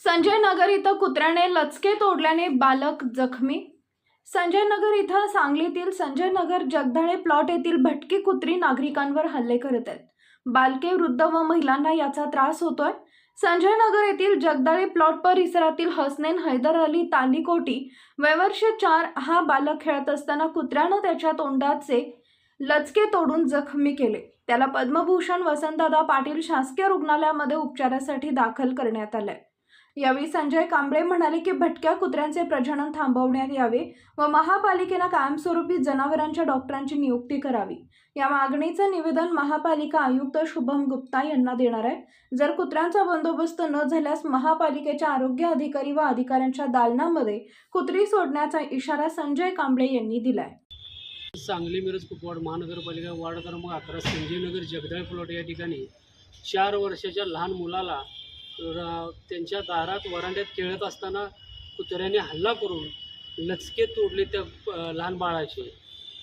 संजय नगर इथं कुत्र्याने लचके तोडल्याने बालक जखमी. संजय नगर इथं सांगलीतील संजय नगर जगदाळे प्लॉट येथील भटकी कुत्री नागरिकांवर हल्ले करत आहेत. बालके वृद्ध व महिलांना याचा त्रास होतोय. संजय नगर येथील जगदाळे प्लॉट परिसरातील हसनेन हैदर अली तालीकोटी वयवर्ष चार हा बालक खेळत असताना कुत्र्यानं त्याच्या तोंडाचे लचके तोडून जखमी केले. त्याला पद्मभूषण वसंतदादा पाटील शासकीय रुग्णालयामध्ये उपचारासाठी दाखल करण्यात आलंय. यावेळी संजय कांबळे म्हणाले की भटक्या कुत्र्यांचे प्रजनन थांबवण्यात यावे व महापालिकेनं कायमस्वरूपी जनावरांच्या डॉक्टरांची नियुक्ती करावी. या मागणीचं निवेदन महापालिका आयुक्त शुभम गुप्ता यांना देणार आहे. जर कुत्र्यांचा बंदोबस्त न झाल्यास महापालिकेच्या आरोग्य अधिकारी व अधिकाऱ्यांच्या दालनामध्ये कुत्री सोडण्याचा इशारा संजय कांबळे यांनी दिलाय. सांगली मिरज कुपवाड महानगरपालिका वार्ड क्रमांक अकरा संजयनगर जगदाळ प्लॉट या ठिकाणी चार वर्षाच्या लहान मुलाला त्यांच्या दारात वरांड्यात खेळत असताना कुत्र्याने हल्ला करून लचके तोडले त्या लहान बाळाचे.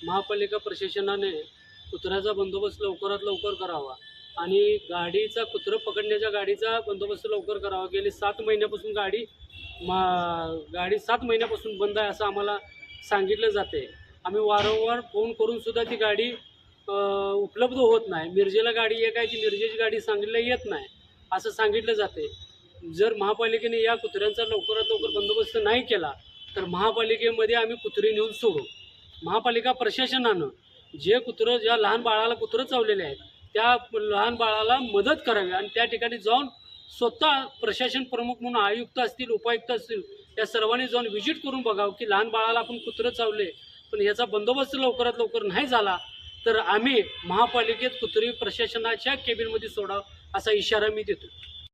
महापालिका प्रशासनाने कुत्र्याचा बंदोबस्त लवकरात लवकर करावा आणि गाडीचा कुत्रं पकडण्याच्या गाडीचा बंदोबस्त लवकर करावा. गेली सात महिन्यापासून गाडी मा गाडी सात महिन्यापासून बंद आहे असं आम्हाला सांगितलं जाते. आम्ही वारंवार फोन करूनसुद्धा ती गाडी उपलब्ध होत नाही. मिरजेला गाडी एक आहे ती मिरजेची गाडी सांगितलं येत नाही. असं सांगितलं जाते. जर महापालिकेने या कुत्र्यांचा लवकरात लवकर बंदोबस्त नाही केला तर महापालिकेमध्ये आम्ही कुत्री नेऊन सोडू. महापालिका प्रशासनानं जे कुत्रं ज्या लहान बाळाला कुत्रं चावलेले आहेत त्या लहान बाळाला मदत करावी आणि त्या ठिकाणी जाऊन स्वतः प्रशासन प्रमुख म्हणून आयुक्त असतील उपायुक्त असतील या सर्वांनी जाऊन व्हिजिट करून बघावं की लहान बाळाला आपण कुत्रं चावले पण याचा बंदोबस्त लवकरात लवकर नाही झाला तर आम्ही महापालिकेत कुत्री प्रशासनाच्या केबिनमध्ये सोडावं. असा इशारा मी देतो